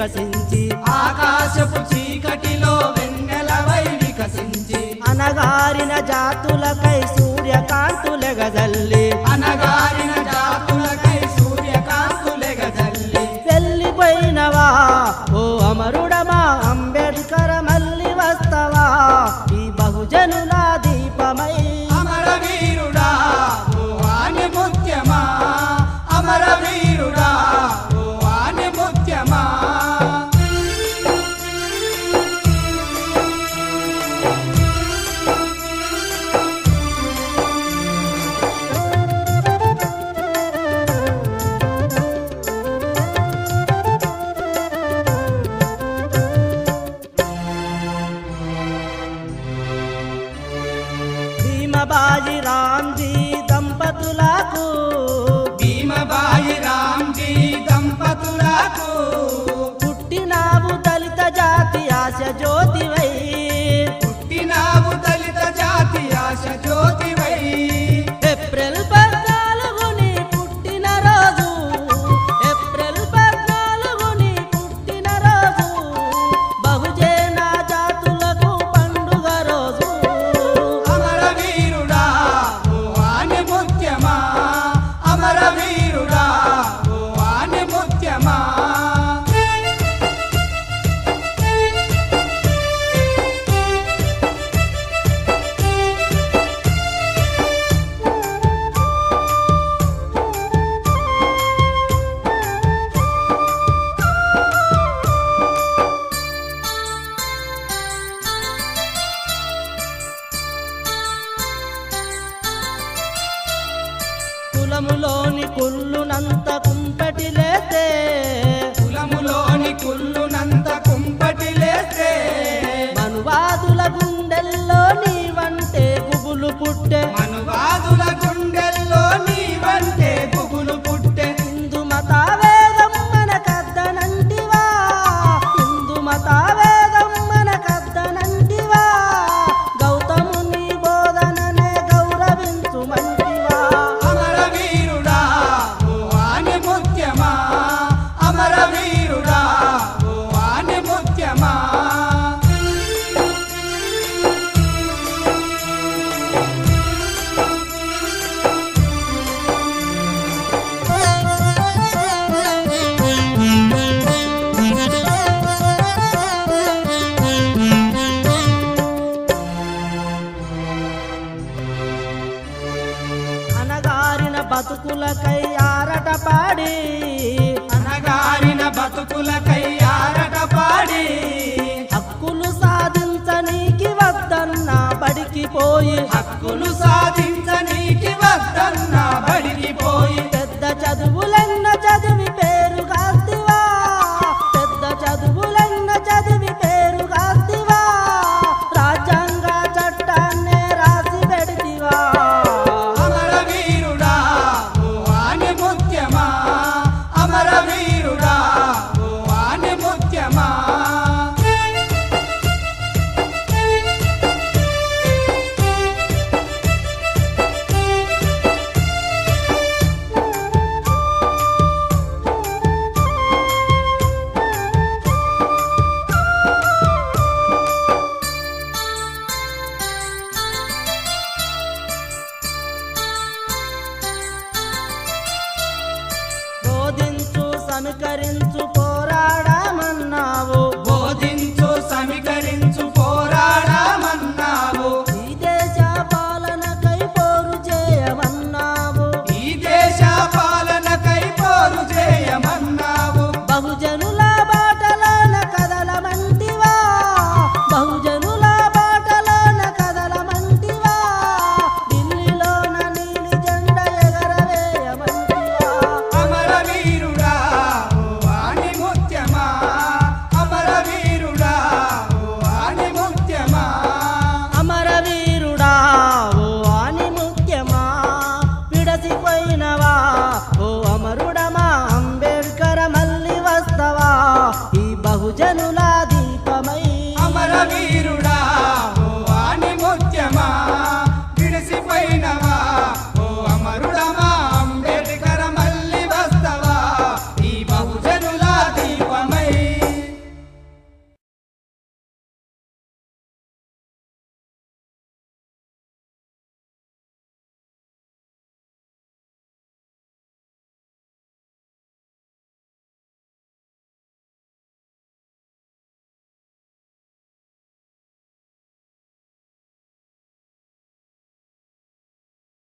వికసించి. ఆకాశపు చీకటిలో వెన్నెలవై వికసించి. అనగారిన జాతులకై राम जी అంగములోని కుళ్ళునంత కుంపటిలేతే कुल कई